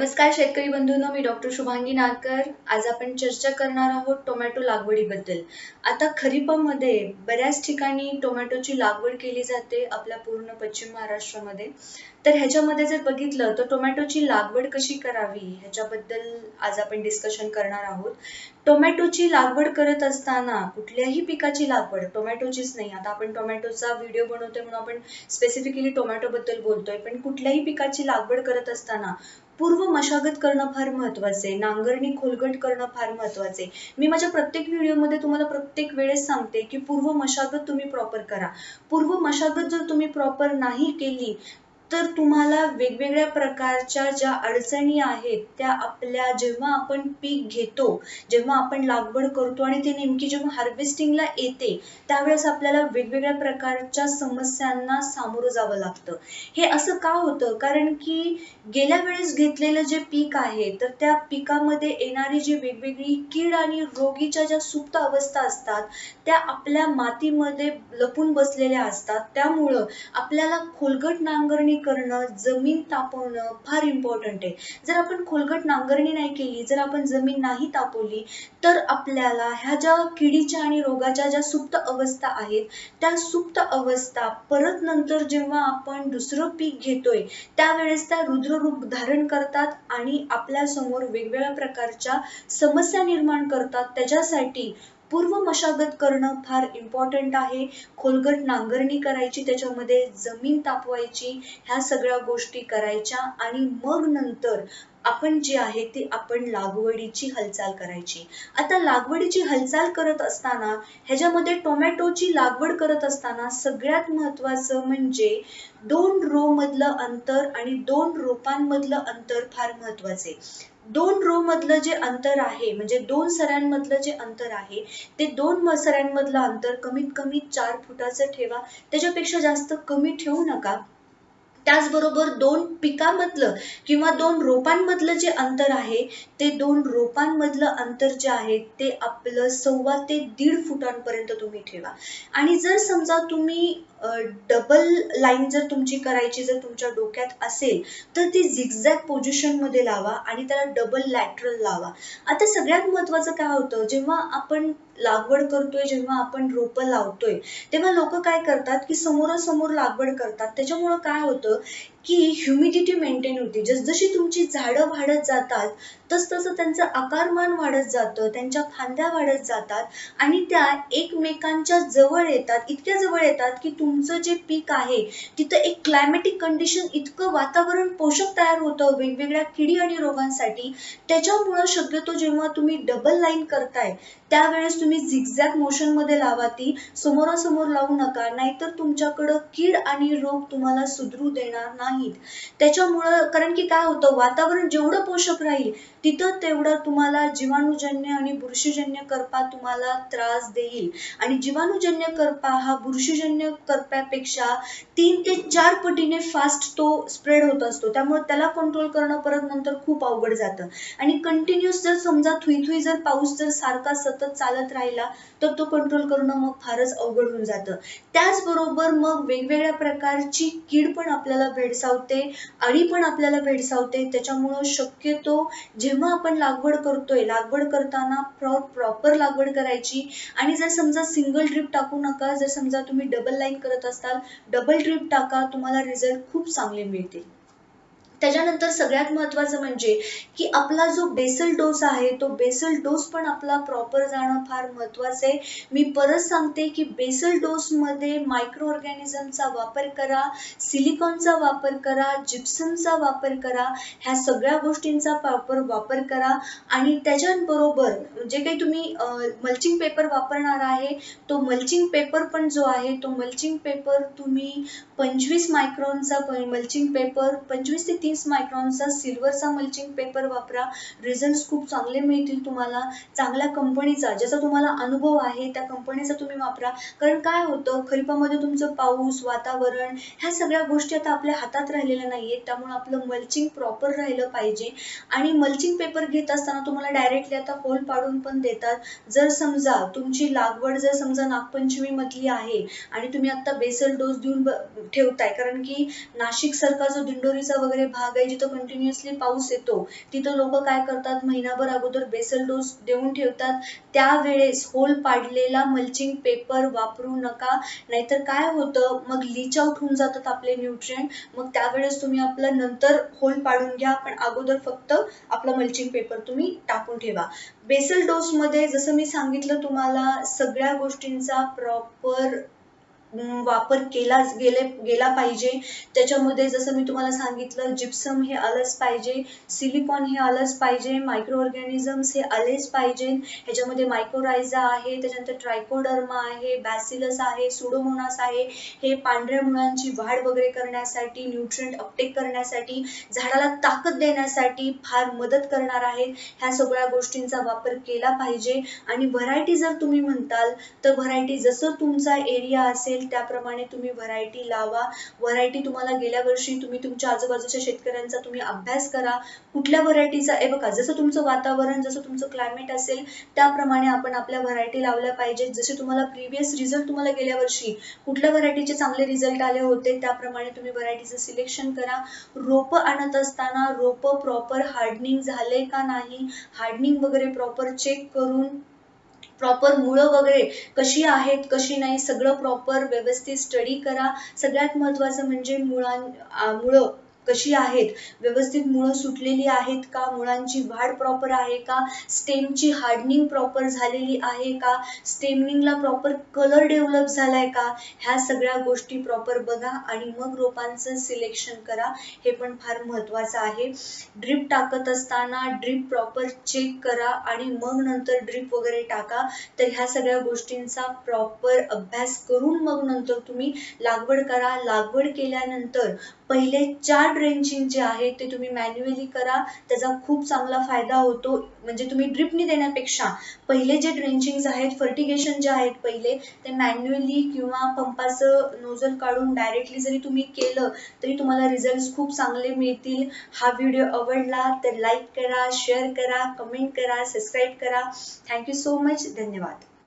नमस्कार शेतकरी बंधूंनो मी डॉक्टर शुभांगी नागकर आज आपण चर्चा करणार आहोत टोमॅटो लागवडीबद्दल. आता खरीपामध्ये बऱ्याच ठिकाणी टोमॅटोची लागवड केली जाते आपल्या पूर्ण पश्चिम महाराष्ट्रामध्ये. तर ह्याच्यामध्ये जर बघितलं तर टोमॅटोची लागवड कशी करावी ह्याच्याबद्दल आज आपण डिस्कशन करणार आहोत. टोमॅटोची लागवड करत असताना कुठल्याही पिकाची लागवड टोमॅटोचीच नाही. आता आपण टोमॅटोचा व्हिडिओ बनवतोय म्हणून आपण स्पेसिफिकली टोमॅटो बद्दल बोलतोय पण कुठल्याही पिकाची लागवड करत असताना पूर्व मशागत करणं फार महत्वाचं आहे. नांगरणी खोलगट करणं फार महत्वाचं आहे. मी माझ्या प्रत्येक व्हिडिओमध्ये तुम्हाला प्रत्येक वेळेस सांगते की पूर्व मशागत तुम्ही प्रॉपर करा. पूर्व मशागत जर तुम्ही प्रॉपर नाही केली तर तुम्हाला वेगवेगळ्या प्रकारच्या ज्या अडचणी आहेत त्या आपल्या जेव्हा आपण पीक घेतो जेव्हा आपण लागवड करतो आणि ते नेमकी जेव्हा हार्वेस्टिंगला येते त्यावेळेस आपल्याला वेगवेगळ्या प्रकारच्या समस्यांना सामोरं जावं लागतं. हे असं का होतं? कारण की गेल्या वेळेस घेतलेलं जे पीक आहे तर त्या पिकामध्ये येणारी जी वेगवेगळी कीड आणि रोगीच्या ज्या सुप्त अवस्था असतात त्या आपल्या मातीमध्ये लपून बसलेल्या असतात. त्यामुळं आपल्याला खोलगट नांगरणी करणं जमीन तापवणं फार इम्पॉर्टंट आहे. जर आपण खोलगट नांगरणी नाही केली जर आपण जमीन नाही तापवली तर आपल्याला ह्या ज्या किडीच्या आणि रोगाच्या ज्या सुप्त अवस्था आहेत त्या सुप्त अवस्था परत नंतर जेव्हा आपण दुसरं पीक घेतोय त्यावेळेस त्या रुद्ररूप धारण करतात आणि आपल्यासमोर वेगवेगळ्या प्रकारच्या समस्या निर्माण करतात. त्याच्यासाठी पूर्व मशागत करणं फार इम्पॉर्टंट आहे. खोलगट नांगरणी करायची त्याच्यामध्ये जमीन तापवायची ह्या सगळ्या गोष्टी करायच्या आणि मग नंतर आपण जे आहे ते आपण लागवडीची हालचाल करायची. आता लागवडीची हालचाल करत असताना ह्याच्यामध्ये टोमॅटोची लागवड करत असताना सगळ्यात महत्वाचं म्हणजे दोन रो मधलं अंतर आणि दोन रोपांमधलं अंतर फार महत्त्वाचे दोन रो मधलं जे अंतर आहे म्हणजे दोन सऱ्यांमधलं जे अंतर आहे ते दोन सऱ्यांमधलं अंतर कमीत कमी चार फुटाचं ठेवा. त्याच्यापेक्षा जास्त कमी ठेवू नका. त्याचबरोबर दोन पिकांमधलं किंवा दोन रोपांमधलं जे अंतर आहे ते दोन रोपांमधलं अंतर जे आहे ते आपलं सव्वा ते दीड फुटांपर्यंत तुम्ही ठेवा. आणि जर समजा तुम्ही डबल लाईन जर तुमची करायची जर तुमच्या डोक्यात असेल तर ती झिगझॅग पोझिशनमध्ये लावा आणि त्याला डबल लॅटरल लावा. आता सगळ्यात महत्त्वाचं काय होतं? जेव्हा आपण लागवड करतोय जेव्हा आपण रोपं लावतोय तेव्हा लोक काय करतात की समोरासमोर लागवड करतात. त्याच्यामुळं काय होतं? की ह्युमिडिटी मेंटेन होते. जसजशी तुमची झाडं वाढत जातात तसतसं त्यांचं आकारमान वाढत जातं त्यांच्या फांद्या वाढत जातात आणि त्या एकमेकांच्या जवळ येतात इतक्या जवळ येतात की तुमचं जे पीक आहे तिथं एक क्लायमॅटिक कंडिशन इतकं वातावरण पोषक तयार होतं वेगवेगळ्या किडी आणि रोगांसाठी. त्याच्यामुळं शक्यतो जेव्हा तुम्ही डबल लाईन करताय त्यावेळेस तुम्ही झिगझॅग मोशनमध्ये लावा ती समोरासमोर लावू नका नाहीतर तुमच्याकडं कीड आणि रोग तुम्हाला सुधरू देणार नाहीत. त्याच्यामुळं कारण की काय होतं वातावरण जेवढं पोषक राहील तिथं तेवढं तुम्हाला जीवाणूजन्य आणि बुरशीजन्य करपा तुम्हाला त्रास देईल. आणि जीवाणूजन्य करपा हा बुरशीजन्य करप्यापेक्षा तीन ते चार पटीने फास्ट तो स्प्रेड होत असतो. त्यामुळे त्याला कंट्रोल करणं परत नंतर खूप अवघड जातं. आणि कंटिन्युअस जर समजा थुई थुई जर पाऊस जर सारखा सतत चालत राहिला तर तो कंट्रोल करणं मग फारच अवघड होऊन जातं. त्याचबरोबर मग वेगवेगळ्या प्रकारची कीड पण आपल्याला भेडसावते अळी पण आपल्याला भेडसावते. त्याच्यामुळं शक्यतो जेव्हा आपण लागवड करतोय लागवड करताना प्रॉ प्रॉपर लागवड करायची. आणि जर समजा सिंगल ड्रीप टाकू नका जर समजा तुम्ही डबल लाईन करत असाल डबल ट्रिप टाका तुम्हाला रिझल्ट खूप चांगले मिळतील. त्याच्यानंतर सगळ्यात महत्त्वाचं म्हणजे की आपला जो बेसल डोस आहे तो बेसल डोस पण आपला प्रॉपर जाणं फार महत्वाचं आहे. मी परत सांगते की बेसल डोसमध्ये मायक्रो ऑर्गॅनिझमचा वापर करा सिलिकॉनचा वापर करा जिप्समचा वापर करा ह्या सगळ्या गोष्टींचा प्रॉपर वापर करा. आणि त्याच्याबरोबर जे काही तुम्ही मल्चिंग पेपर वापरणार आहे तो मल्चिंग पेपर पण जो आहे तो मल्चिंग पेपर तुम्ही पंचवीस मायक्रॉनचा मल्चिंग पेपर पंचवीस ते तीस मायक्रॉनचा सिल्वरचा मल्चिंग पेपर वापरा. रिझल्ट खूप चांगले मिळतील तुम्हाला. चांगल्या कंपनीचा ज्याचा तुम्हाला अनुभव आहे त्या कंपनीचा तुम्ही वापरा. कारण काय होतं खरीपामध्ये तुमचं पाऊस वातावरण ह्या सगळ्या गोष्टी आता आपल्या हातात राहिलेल्या नाहीयेत. त्यामुळे आपलं मल्चिंग प्रॉपर राहिलं पाहिजे. आणि मल्चिंग पेपर घेत असताना तुम्हाला डायरेक्टली आता होल पाडून पण देतात. जर समजा तुमची लागवड जर समजा नागपंचमी मधली आहे आणि तुम्ही आता बेसल डोस देऊन ठेवताय. कारण की नाशिक सारखा जो दिंडोरीचा वगैरे भाग आहे जिथं कंटिन्युअसली पाऊस येतो तिथं लोक काय करतात? महिनाभर अगोदर बेसल डोस देऊन ठेवतात. त्यावेळेस होल पाडलेला मल्चिंग पेपर वापरू नका. नाहीतर काय होतं? मग लीच आउट होऊन जातात आपले न्यूट्रिएंट मग त्यावेळेस तुम्ही आपलं नंतर होल पाडून घ्या. पण अगोदर फक्त आपला मल्चिंग पेपर तुम्ही टाकून ठेवा. बेसल डोसमध्ये जसं मी सांगितलं तुम्हाला सगळ्या गोष्टींचा प्रॉपर वापर केला गेले गेला पाहिजे. त्याच्यामध्ये जसं मी तुम्हाला सांगितलं जिप्सम हे आलंच पाहिजे सिलिकॉन हे आलंच पाहिजे मायक्रो ऑर्गॅनिझम्स हे आलेच पाहिजे. ह्याच्यामध्ये मायक्रोरायझा आहे त्याच्यानंतर ट्रायकोडर्मा आहे बॅसिलस आहे सुडोमोनास आहे. हे पांढऱ्या मुळांची वाढ वगैरे करण्यासाठी न्यूट्रिएंट अपटेक करण्यासाठी झाडाला ताकद देण्यासाठी फार मदत करणार आहे. ह्या सगळ्या गोष्टींचा वापर केला पाहिजे. आणि व्हरायटी जर तुम्ही म्हणताल तर व्हरायटी जसं तुमचा एरिया असेल त्याप्रमाणे तुम्ही व्हरायटी लावा. व्हरायटी तुम्हाला गेल्या वर्षी तुम्ही तुमच्या आजूबाजूच्या शेतकऱ्यांचा तुम्ही अभ्यास करा. कुठल्या व्हरायटीचा आहे बघा जसं तुमचं वातावरण जसं तुमचं क्लायमेट असेल त्याप्रमाणे आपण आपल्या व्हरायटी लावल्या पाहिजेत. जसे तुम्हाला प्रिव्हियस रिझल्ट तुम्हाला गेल्या वर्षी कुठल्या व्हरायटीचे चांगले रिझल्ट आले होते त्याप्रमाणे तुम्ही व्हरायटीचं सिलेक्शन करा. रोपं आणत असताना रोपं प्रॉपर हार्डनिंग झाले का नाही हार्डनिंग वगैरे प्रॉपर चेक करून प्रॉपर मुळं वगैरे कशी आहेत कशी नाही सगळं प्रॉपर व्यवस्थित स्टडी करा. सगळ्यात महत्त्वाचं म्हणजे मुळां मुळं. कशी आहेत? व्यवस्थित मुळं सुटलेली आहेत का? मुळांची वाढ प्रॉपर आहे का? स्टेमची हार्डनिंग प्रॉपर झालेली आहे का? स्टेमनिंगला प्रॉपर कलर डेव्हलप झालाय का? ह्या सगळ्या गोष्टी प्रॉपर बघा आणि मग रोपांचं सिलेक्शन करा. हे पण फार महत्त्वाचं आहे. ड्रिप टाकत असताना ड्रिप प्रॉपर चेक करा आणि मग नंतर ड्रिप वगैरे टाका. तर ह्या सगळ्या गोष्टींचा प्रॉपर अभ्यास करून मग नंतर तुम्ही लागवड करा. लागवड केल्यानंतर पहिले चार ड्रेंचिंग जे आहे ते तुम्ही मॅन्युअली करा. त्याचा खूप चांगला फायदा होतो. म्हणजे तुम्ही ड्रिपनी देण्यापेक्षा पहिले जे ड्रेंचिंग्स आहेत फर्टिगेशन जे आहेत पहिले ते मॅन्युअली किंवा पंपाचं नोझल काढून डायरेक्टली जरी तुम्ही केलं तरी तुम्हाला रिझल्ट खूप चांगले मिळतील. हा व्हिडिओ आवडला तर लाईक करा शेअर करा कमेंट करा सबस्क्राईब करा. थँक्यू सो मच धन्यवाद.